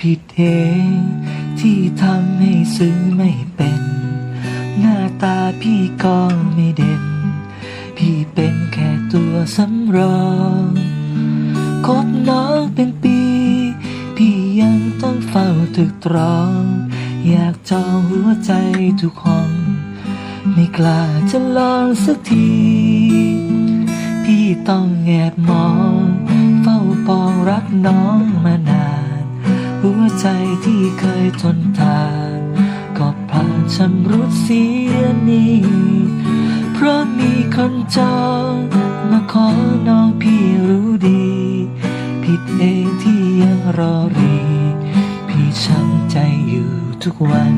ผิดเองที่ทำให้ซึ้งไม่เป็น หน้าตาพี่ก็ไม่เด่น พี่เป็นแค่ตัวสำรองคบน้องเป็นปี พี่ยังต้องเฝ้าตึกตรอง อยากจองหัวใจทุกห้อง ไม่กล้าจะลองสักที พี่ต้องแอบมอง เฝ้าปองรักน้องมานาน ใจที่เคยทนทานก็ผ่านชำรุดเสียนี้ เพราะมีคนจองมาขอน้องพี่รู้ดี ผิดเองที่ยังรอรี พี่ช้ำใจอยู่ทุกวัน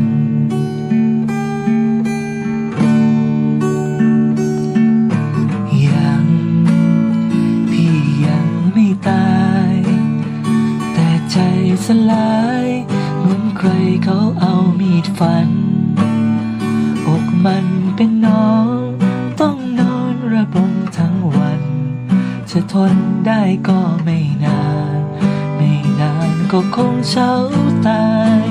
สลายเหมือนใครเขาเอามีดฟัน อกมันเป็นน้อง ต้องนอนระบมทั้งวัน จะทนได้ก็ไม่นาน ไม่นานก็คงเช้าตาย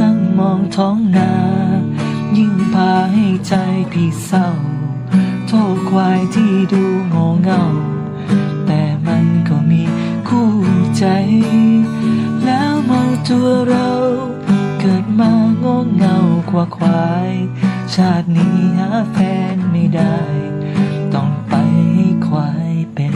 นั่งมองท้องนา ยิ่งพาให้ใจพี่เศร้า โทษควายที่ดูโง่เง่าแต่มันก็มีคู่ใจ ตัวเราเกิดมาโง่เง่ากว่าควาย ชาตินี้หาแฟนไม่ได้ ต้องไปให้ควายเป็น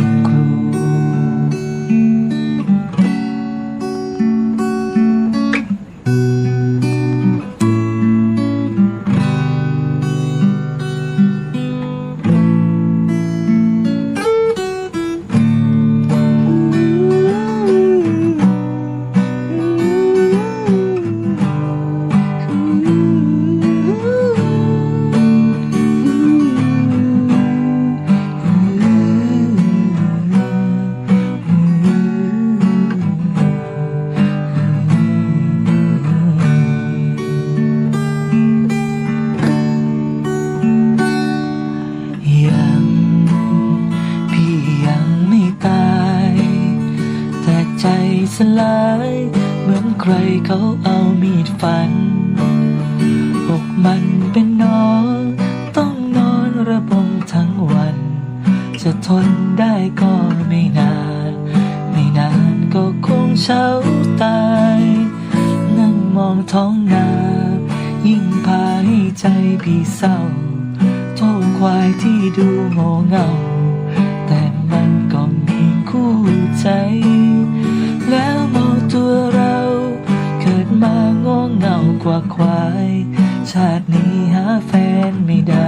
สลาย เหมือนใครเขาเอามีดฟันอกมันเป็นนอต้องนอนระบมทั้งวัน จะทนได้ก็ไม่นาน ไม่นานก็คงเช้าตาย นั่งมองท้องนา ยิ่งพาให้ใจพี่เศร้าโทษควายที่ดูโง่เง่า ว่าควาย ชาตินี้หาแฟนไม่ได้